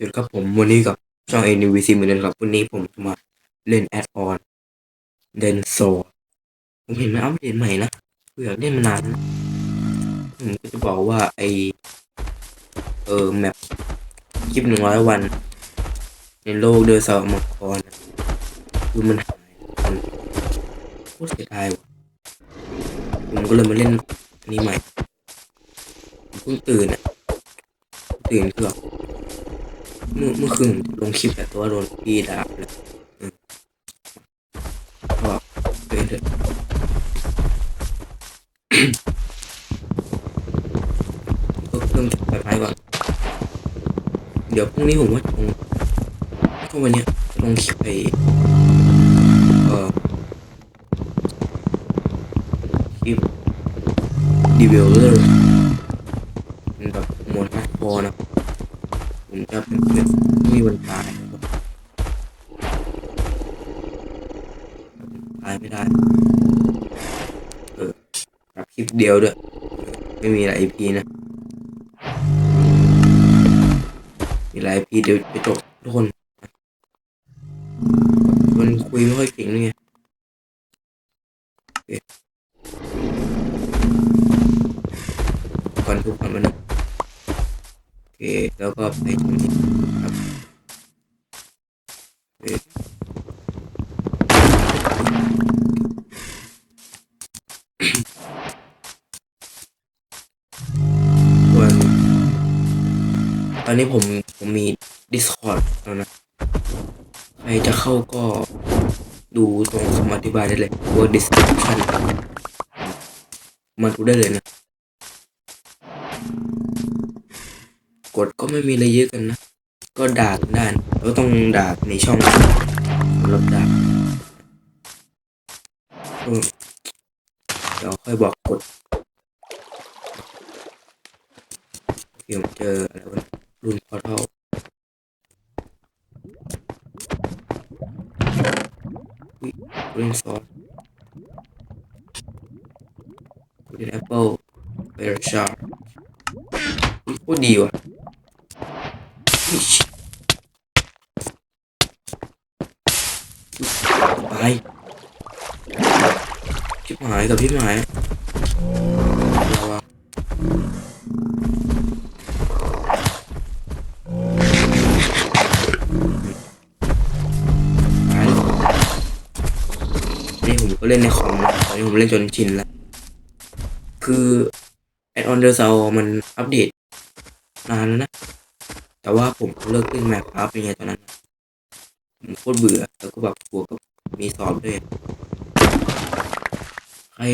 สวัสดีครับผมวันนี้กับช่อง NVC เหมือนเดิมครับวันนี้ผมจะมาเล่นแอดออนเดนโซผมเห็นมันอัปเดตใหม่นะผมอยากเล่นมานานผมก็จะบอกว่าไอเออแมปคลิปหนึ่งร้อยวัน ในโลกเดินสาวมังกรนะคือมันหายมันโคตรเสียดายว่ะผมก็เลยมาเล่นอันนี้ใหม่ผมเพิ่งตื่นอะตื่นคือบ เมื่อเมื่อคืนลงคลิปแต่ตัวโดนพี่ด่าเลยก็เป็นเถอะก็เริ่มไฟไม้ก่อนเดี๋ยวพรุ่งนี้ผมว่าจะลงก็วันเนี้ยลงคลิปไปเอ่อคลิปดีเวลเลอร์แบบหมดฮาร์ดคอนะ ผมจะเป็นเพื่อนไม่มีวันตายนะครับตายไม่ได้ เออรับคลิปเดียวด้วย ไม่มีหลาย EP นะ มีหลาย EP เดี๋ยวจะจบทุกคน มันคุยไม่ค่อยเก่งเลยไง แล้วก็ไปตรงนี้ครับโอเคส่วนตอนนี้ผมผมมี Discord แล้วนะ ใครจะเข้าก็ดูตรงคำอธิบายได้เลย word description มาดูได้เลยนะ กดก็ไม่มีอะไรเยอะกันนะ ก็ด่ากันได้นะแล้วต้องด่าในช่องสำหรับด่าเดี๋ยวค่อยบอกกดเดี๋ยวเจออะไรวะรุ่นพอร์ทัลรุ่นซอสรุ่นแอปเปิลเบอร์ชาร์โคตรดีว่ะ ไปชิบหายกับพี่หมายระวังไปนี่ผมก็เล่นในคอมนะตอนนี้ผมเล่นจนชินแล้ว คือแอดออนเดอร์ซามันอัปเดตนานแล้วนะ แต่ว่าผมเลิกเล่นแมปครับยังไงตอนนั้นผมโคตรเบื่อ แล้วก็แบบบวกกับมีสอบด้วยใคร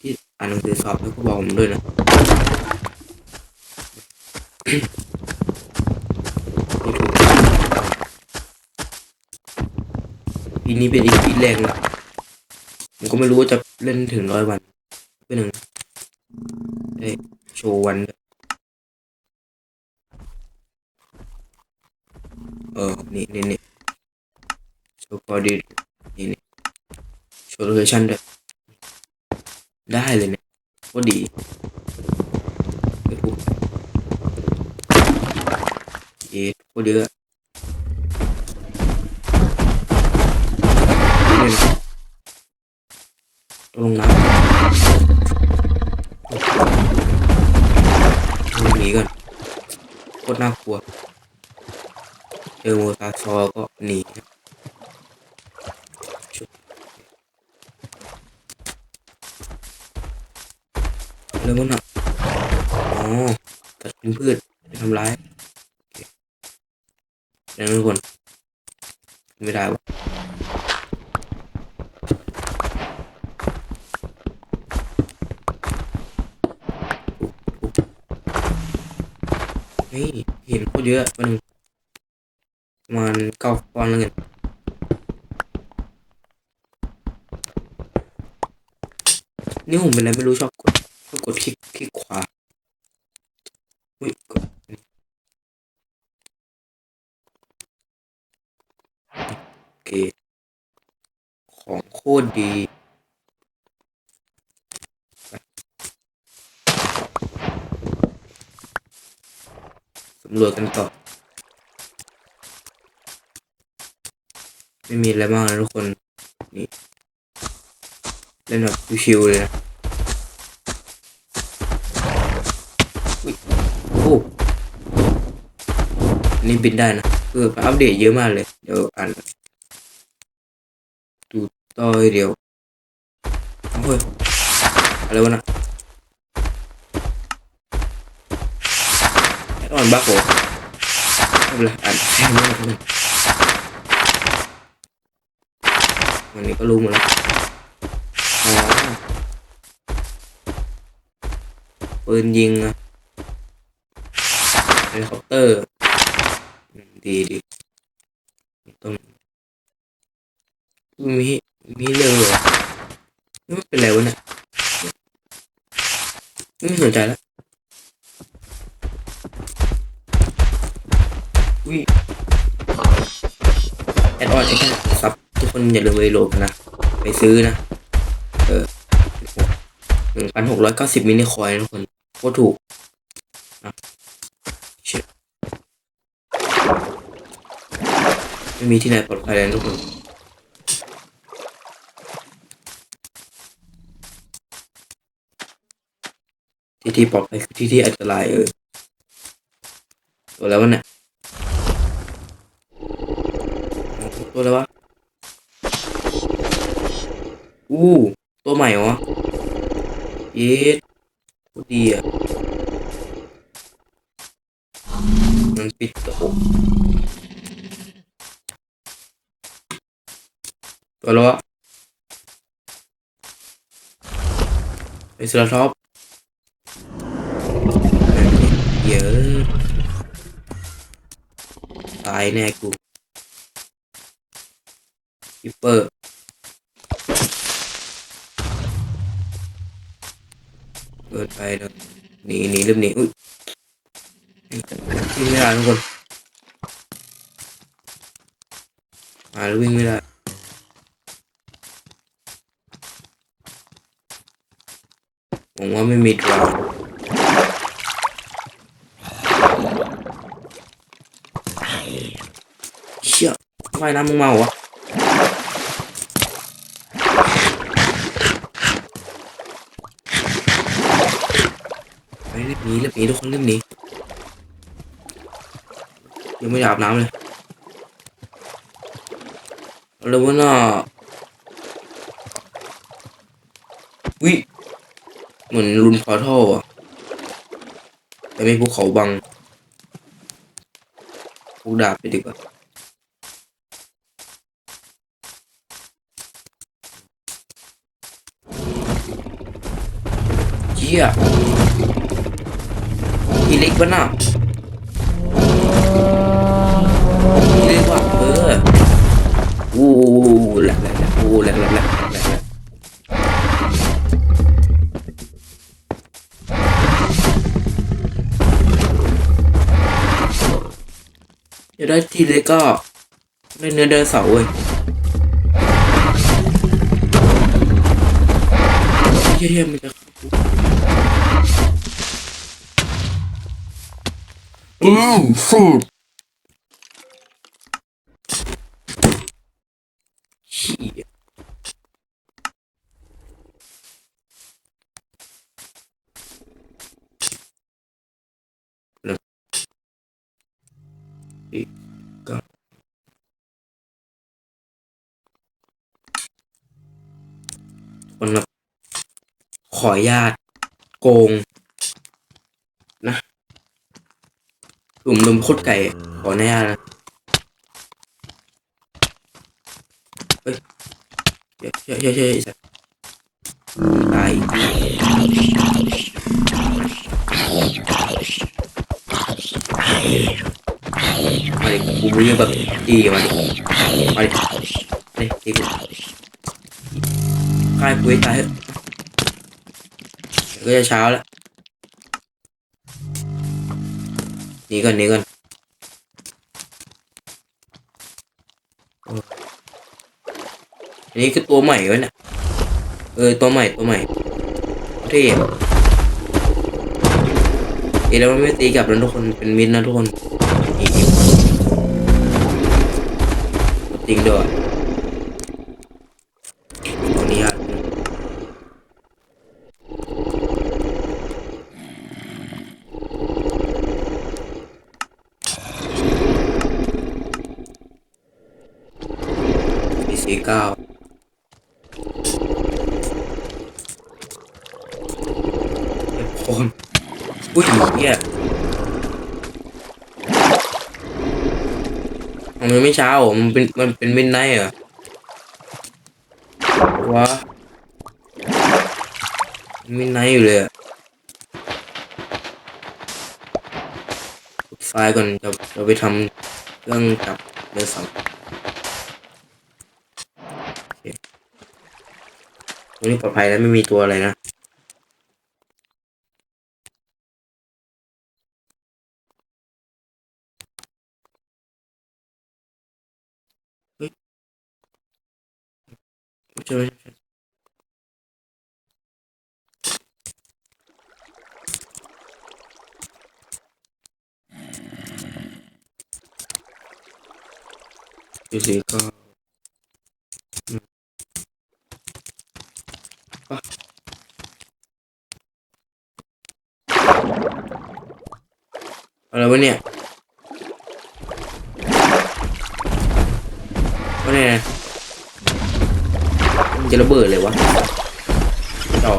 ที่อ่านหนังสือสอบแล้วก็บอกผมด้วยนะปีนี้เป็นอีกปีแรกนะผมก็ไม่รู้ว่าจะเล่นถึงร้อยวันไปหนึ่งได้โชว์วันด้วย เออนี่นี่นี่โชว์คอดีนี่นี่โชว์โลเคชั่นด้วยได้เลยเนี่ยก็ดีไม่พูดเย้โคตรเยอะนี่นะต้องลงน้ำหนีก่อนโคตรน่ากลัว เจอโมซาซอก็หนีครับชุบแล้วมันอะอ๋อตัดเป็นพืชไปทำร้ายโอเคแล้วทุกคน ไม่ได้วะเฮ้ยเห็นโคตรเยอะมันมาณเก้าก้อนแล้วกันนี่ผมเป็นอะไรไม่รู้ชอบกดชอบกดคลิกคลิกขวาอุ้ยกดโอเคของโคตรดี รวยกันต่อ ไม่มีอะไรบ้างนะทุกคน นี่เล่นแบบชิวๆเลยนะโอ้อันี่บินได้นะคืออัปเดตเยอะมากเลย เดี๋ยวอ่านดูต่อเดียวโอ้ยอะไรวะนะ ได้วันนี้ก็รู้หมดแล้วอ๋อปืนยิงเฮลิคอปเตอร์ ดีดีต้องมีมีเรื่องเหรอนี่เป็นไรวะเนี่ยไม่สนใจแล้ว อุ้ยแอดออนไอแค่ซับทุกคนอย่าลืมไปโหลดนะ ไปซื้อนะ เออหนึ่งพันหกร้อยเก้าสิบมิลลิคอยน์ทุกคนโคตรถูกนะเชี่ยไม่มีที่ไหนปลอดภัยเลยทุกคนที่ที่ปลอดภัยคือที่ที่อันตรายเออตัวแล้ววะเนี่ย ตัวแล้ววะ อู้ตัวใหม่เหรอเย็ดดีอะมันปิดตัวตัวแล้วอะไอสลาท็อปเยอะตายแน่กู คิปเปอร์เกินไปแล้วหนีหนีเริ่มหนีอุ้ยวิ่งไม่ได้ทุกคนมาแล้ววิ่งไม่ได้ผมว่าไม่มีดราวเชี่ยว่ายน้ำมึงเมาวะรีบหนีรีบหนีทุกคนรีบหนียัง ไม่ได้อาบน้ำเลยเอาแล้ววะน่ะวิเหมือนรุนพอร์ทัลอะแต่ไม่ภูเขาบังพวกดาบไปดีกว่าเจี๊ยทีเล็กปะน่ะ ออู้แหลกแหลกแหลกอู้แหลกแหลกแหลกแหลกแหลกจะได้ทีเล็กก็ได้เนื้อเดินเสาร์เว้ยเฮียมันจะเข้ากูอืมฟูดเชี่ยแล้วอีกก็คนแบบข ออนุญาตโกง นะผมนมโคตรไก่ ขออนุญาตนะเฮ้ยเฮ้ยเฮ้ยเฮ้ยเฮ้ยไอ้สัสตายอีกมาดิกูไม่ยืมแบบตีมาดิมาดิมาดิตีกูฆ่ากูให้ตายเถอะ ก็จะเช้าแล้วหนีก่อนหนีก่อนอันนี้คือตัวใหม่วะเนี่ยเออตัวใหม่ตัวใหม่เท่อะเอ้แล้วมันไม่ตีกลับแล้วทุกคนเป็นมิตรนะทุกคนนี่จริงด้วย เอเก้าเอฟโอนอุ้ยเหี้ย มันไม่เช้ามันเป็นมันเป็นมินไนเหรอวะมินไนอยู่เลยอะกดไฟก่อนจะจะไปทำเรื่องจับเรือสองตรงนี้ปลอดภัยแล้วไม่มีตัวอะไรนะ ไม่ใช่ไม่ใช่ดู จะระเบิดเลยวะต่อ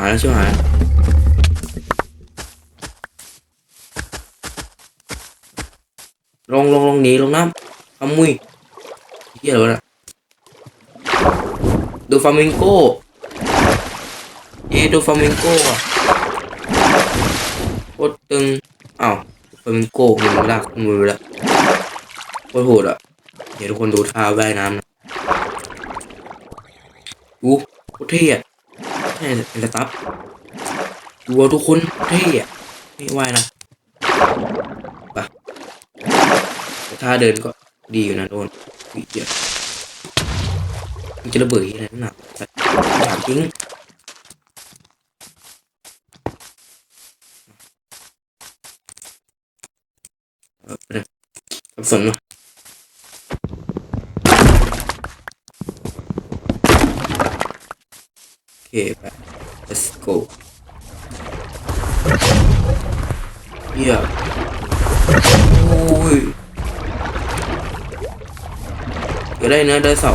หายแล้วช่วยหาแล้วลงลงลงหนีลงน้ำขมุยเฮียอะไรวะน่ะดูฟามิงโก้เย้ดูฟามิงโก้อะโคตรตึงอ้าวฟามิงโก้มันลากมือไปล้วโคตรโหดอะเดี๋ยวทุกคนดูท่าว่ายน้ำนะ ดูโคตร เท่อะใช่เป็นสตัฟดูทุกคนเท่อะไม่ไหวนะปแต่ถ้าเดินก็ดีอยู่นะโดนวิเดียวมันจะระเบิดอะไรนักถามจริงเออไปเลยสับสนวะโอ เคไป let's go เฮียโอ้ยก็ได้นะได้เสา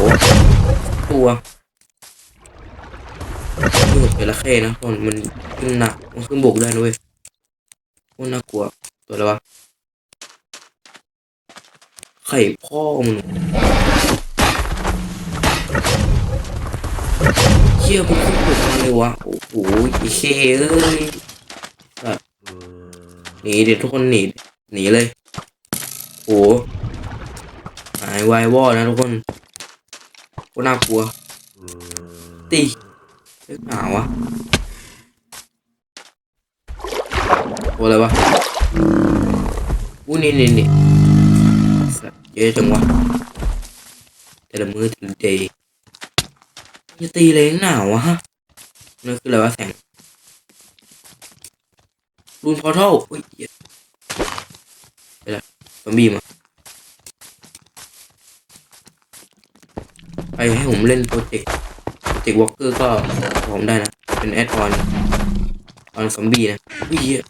ตัวนี่ผมเป็นละเข้นะคนมันขึ้นหนักมันขึ้นบกได้นะเว้ยโคตรน่ากลัวตัวอะไรวะไข่พ่อมึง เชี่ยมันขึ้นบกมาเลยวะโอ้โหอีเคเอ้ยหนีเดี๋ยวทุกคนหนีหนีเลยโอ้หายวายวอนะทุกคนโคตรน่ากลัว ตีเหนาวะตัวอะไรวะอู้นี่นี่นี่เยอะจังวะแต่ละมือแต่ละเดย์ จะตีเลยหนาวะฮะนั่นคืออะไรวะแสงรูนพอร์ทัลอุ้ยเหี้ยไปละซอมบี้มา ไปให้ผมเล่นโปรเจกต์โปรเจกต์วอล์กเกอร์ก็ผมได้นะ เป็นแอดออนออนซอมบี้นะอุ้ยเหี้ย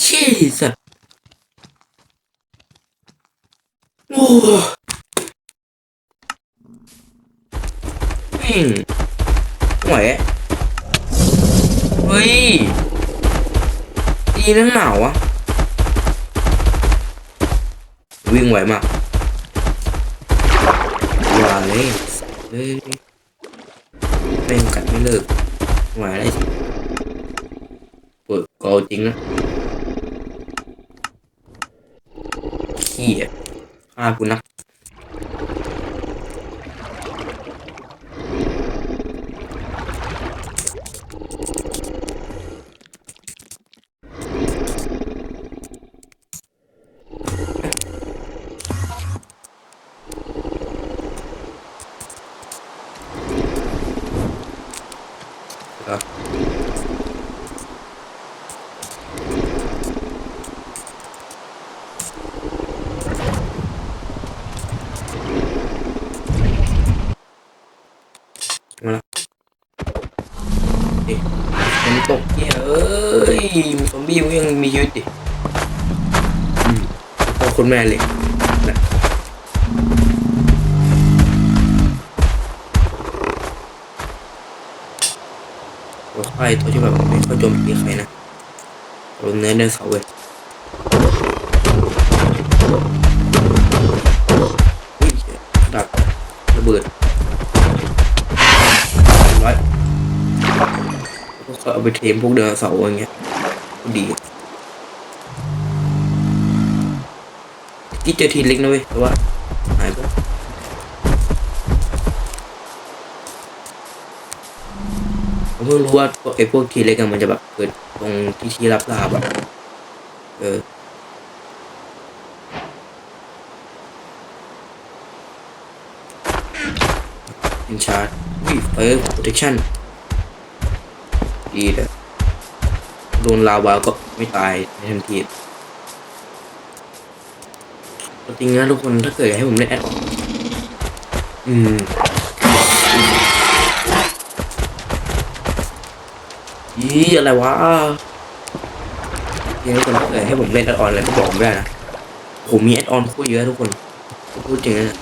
เชี่ย สัตว์โอ้แม่งไหวอะเฮ้ยดีนักหนาวะวิ่งไหวมากว่าเลยเฮ้ยแม่งกัดไม่เลิกไหวอะไรเปิดกอจริงนะ ขี้อะฆ่ากูนัก ระเบิดร้อยกเขาเอาไปเทมพวกเดินเสาอย่างเงี้ยดีที่เจอทีเล็กนะเว้ยแต่ว่าหายไปผมเพิ่งรู้ว่าไอ้พวกทีเล็กมันจะแบบเกิดตรงที่ที่รับลาบอะเออ อินชาร์ดวิเฟอร์โปรเทคชั่นดีเลยโดนลาวาก็ไม่ตายในทันทีจริงนะทุกคนถ้าเกิดให้ผมเล่นแอดออนอืมยี่อะไรวะยังทุกคนถ้าเกิดให้ผมเล่นแอดออนอะไรก็บอกผมได้นะ ผมมีแอดออนโคตรเยอะทุกคนพูดจริงนะ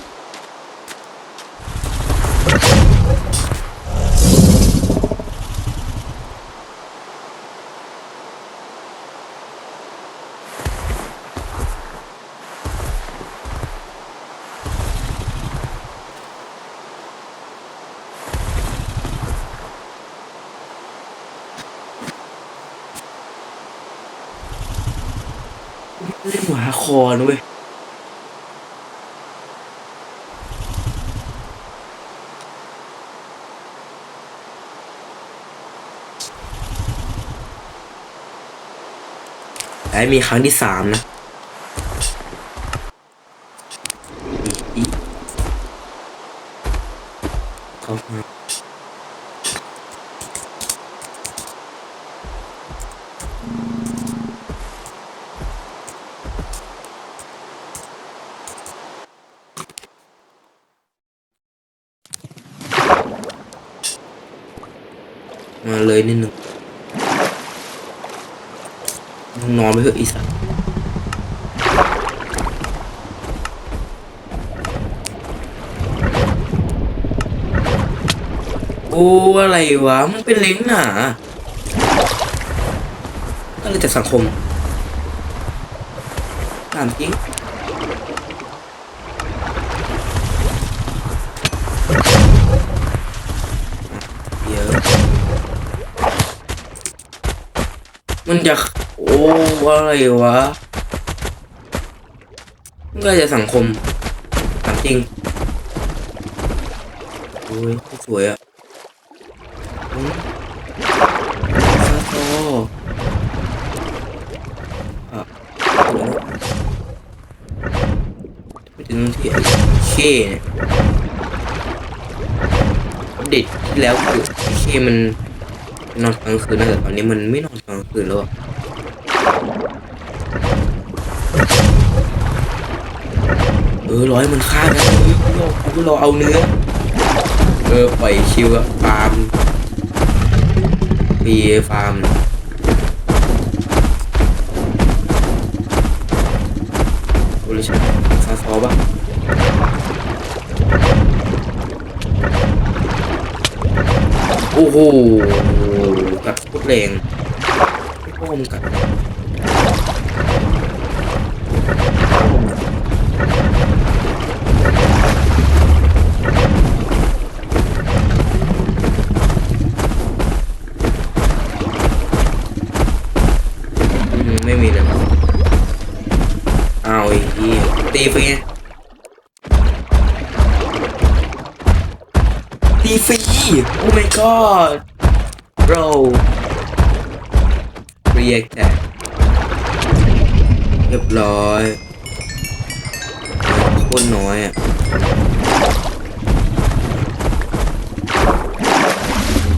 อนะเว้ยไอ้มีครั้งที่สามนะอีกเข้ามา ยนิดนึงนอนไปเถอะอีสัตโอ้อะไรวะ มันเป็นเล้งหนาอะไรจากสังคมถามจริง เยอะ มันจะโอ้อะไรวะมันก็จะสังคมถามจริงโอ้ยสวยอะอืมซาโอะสวยนะไปถึงที่ไอ้เคเนี่ยอัปเดที่แล้วคือไอ้เคมันนอนกลางคืนนะแต่ตอนนี้มันไม่นอน คืนแล้วเออร้อยมันฆ่ากันเฮ้ยเรากูรอเอาเนื้อ เออปล่อยชิวอะฟาร์มปีฟาร์มโอริชันซาซอปะโอ้โห กัดโคตรแรง ไม่พ่อมนกัดอืมไม่มีเลยอ้าวไอ้เหี้ยตีฟรีตีฟรีโอ้ my god bro react that เรียบร้อยโคตรน้อยอะ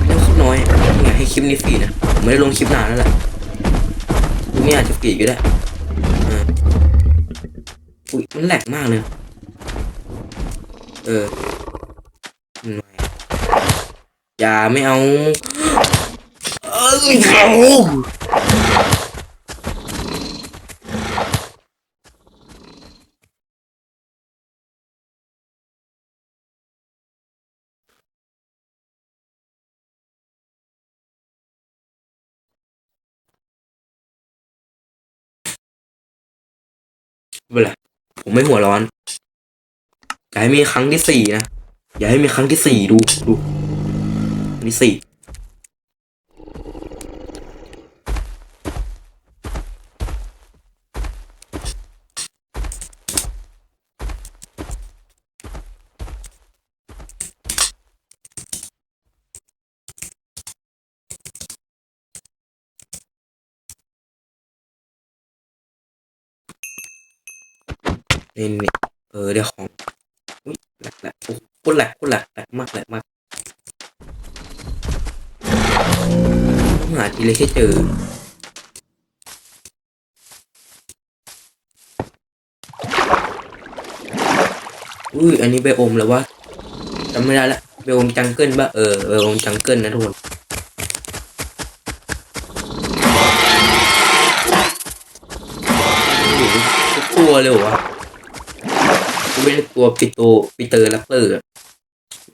ยังโคตรน้อยอยากให้คลิปนี้ฟรีนะผมไม่ได้ลงคลิปนานแล้วแหละคลิปนี้อาจจะฟรีก็ได้อุ้ยมันแหลกมากเลยเอออย่าไม่เอายเอา เป็นไรผมไม่หัวร้อน อย่าให้มีครั้งที่สี่นะ อย่าให้มีครั้งที่สี่ดูดูที่สี่ นี่นี่เออเดี๋ยวของอุ้ยแหลกแหลกโอ้โหคตรแหลกโคตรแหลกแหลกมากแหลกมากต้องหาทีเลยให้เจออุ้ยอันนี้ไบโอมแล้ววะจำไม่ได้ละไบโอมจังเกิลปะเออไบโอมจังเกิลนะทุกคนตัวเลยวะ ตัวปิโตปิเตอร์แรปเปอร์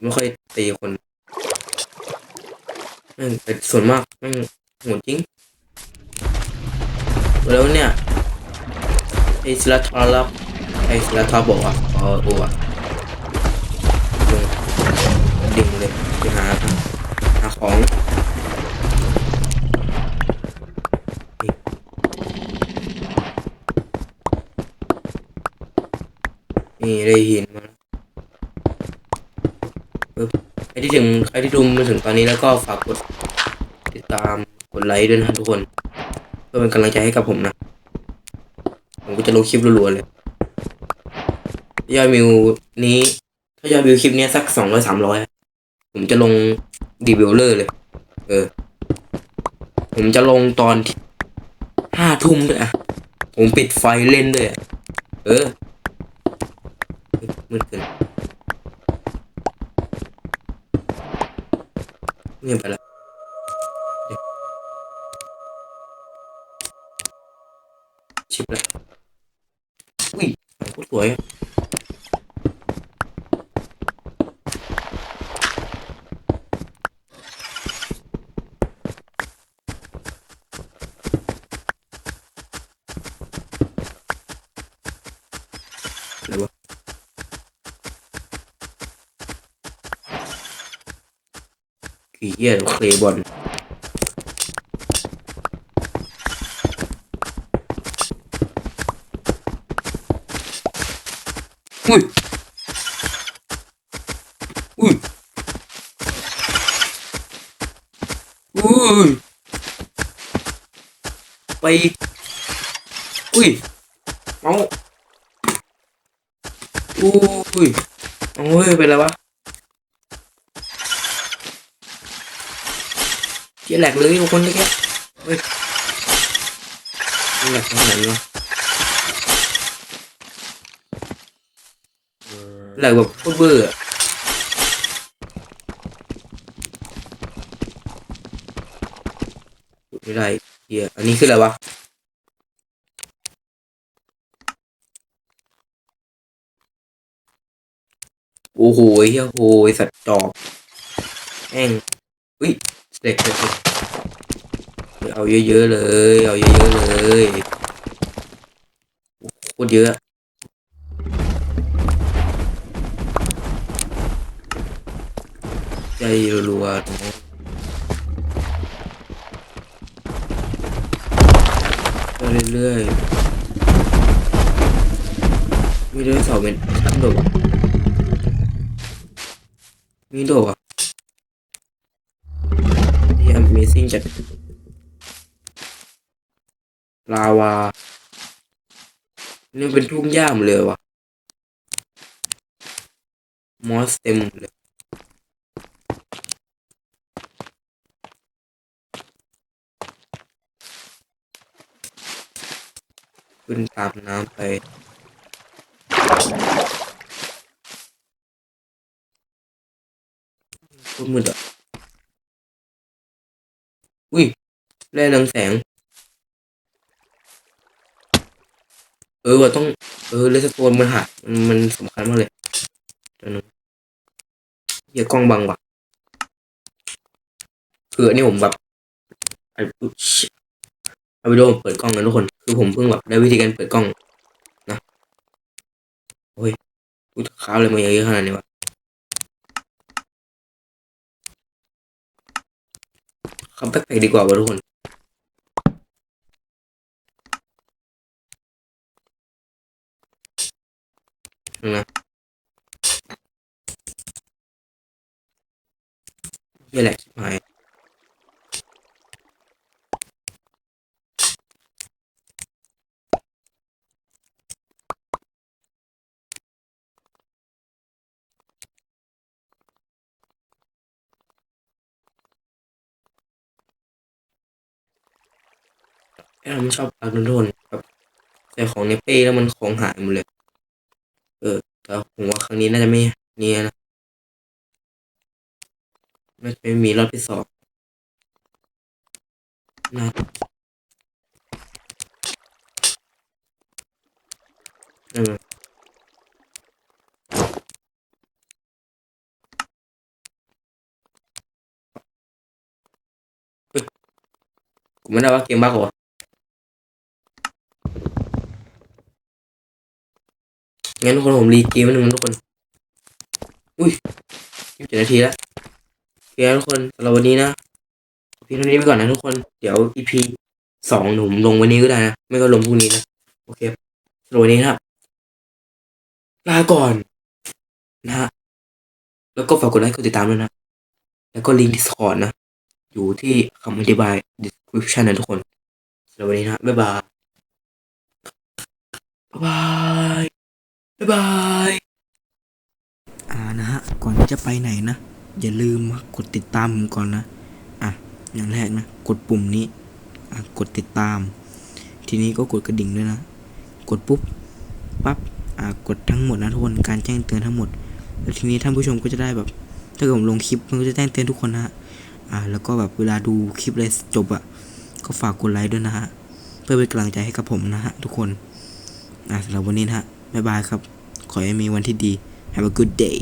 ไม่ค่อยตีคนแม่งแต่ส่วนมากแม่งโหดจริง แล้วเนี่ยไอสลัทอร์ล็อกไอสลัทอร์บอกว่าอ๋อโอ้อะลงดิ่งเลยไปหาหาของ นี่ได้หินมาใครที่ถึงใครที่ดูมาถึงตอนนี้แล้วก็ฝากกดติดตามกดไลค์ด้วยนะทุกคน เพื่อเป็นกำลังใจให้กับผมนะ ผมก็จะลงคลิปรัวๆเลยยอดวิวนี้ ถ้ายอดวิวคลิปนี้สักสองร้อยสามร้อยผมจะลงดีวิวเลอร์เลย เออ ผมจะลงตอนที่ห้าทุ่มด้วยอะ ผมปิดไฟเล่นด้วยอะเออ มืดเกินเงียบไปแล้วชิบแล้วอุ้ยสวยอะ อะไรวะกี่ เหี้ยเคลบอลอุ้ยอุ้ยอุ้ยไปอุ้ยเอาอุ้ยโอ้ยเป็นไรวะ เจี๊ยแหลกเลยคนนี่แค่เฮ้ยแหลกตรงไหนวะแหลกแบบเบื่ออะไม่ได้เฮียอันนี้คืออะไรวะโอ้โหเฮียโหยสัตว์จอบแม่งอุ้ย เด็กเด็กเอาเยอะๆเลย เอาเยอะๆเลยโคตรเยอะใจรัวๆตรงนี้เรื่อยๆมีด้วยเสาเป็นชั้นโดดมีโดดอะนี่ Amazing จัดลาวานี่เป็นทุ่งหญ้าหมดเลยว่ะมอสเต็มหมดเลยขึ้นตามน้ำไปโคตรมืดอะ อุ้ยแร่เรืองแสง เออว่าต้อง เออเลสโตนมันหักมันมันสำคัญมากเลยเดี๋ยวนึงเหี้ยกล้องบังว่ะคืออันนี้ผมแบบเอาวิดีโอเปิดกล้องนะทุกคน คือผมเพิ่งแบบได้วิธีการเปิดกล้องนะโอ้ยพูดค้าวเลยมาเยอะขนาดนี้วะ ขับแบ็คแพคดีกว่าวะทุกคนนะนี่แหละคิดหาย ไอ้เราไม่ชอบปากโดนๆแบบใส่ของในเป้แล้วมันของหายหมดเลย เออแต่ผมว่าครั้งนี้น่าจะไม่เนียนนะน่าจะไม่มีรอบที่สองนะเออไม่ได้ว่าเกมบ้าเหร งั้นทุกคนผมรีเกมหนึ่งทุกคน อุ้ยยี่สิบเจ็ดนาทีแล้วโอเคนทุกคนสำหรับวันนี้นะพียงเท่านี้ไปก่อนนะทุกคน เดี๋ยว EP สองหนุ่มลงวันนี้ก็ได้นะ ไม่ก็ลงพรุ่งนี้นะ โอเคสำหรับวันนี้นะครับ ลาก่อน นะฮะ แล้วก็ฝากกดไลค์กดติดตามด้วยนะ แล้วก็ลิงก์ Discord นะ อยู่ที่คำอธิบาย description นะทุกคนสำหรับวันนี้นะบ๊ายบายบ๊าย บายบ๊ายบาย อ่านะฮะ ก่อนที่จะไปไหนนะ อย่าลืมกดติดตามผมก่อนนะ อะ อย่างแรกนะ กดปุ่มนี้ อะ กดติดตาม ทีนี้ก็กดกระดิ่งด้วยนะ กดปุ๊บ ปั๊บ อ่ากดทั้งหมดนะทุกคน การแจ้งเตือนทั้งหมด แล้วทีนี้ท่านผู้ชมก็จะได้แบบ ถ้าเกิดผมลงคลิปมันก็จะแจ้งเตือนทุกคนนะฮะ อ่า แล้วก็แบบเวลาดูคลิปอะไรจบอะก็ฝากกดไลค์ด้วยนะฮะ เพื่อเป็นกำลังใจให้กับผมนะฮะทุกคน อ่าสำหรับวันนี้นะฮะ บ๊ายบายครับ ขอให้มีวันที่ดี Have a good day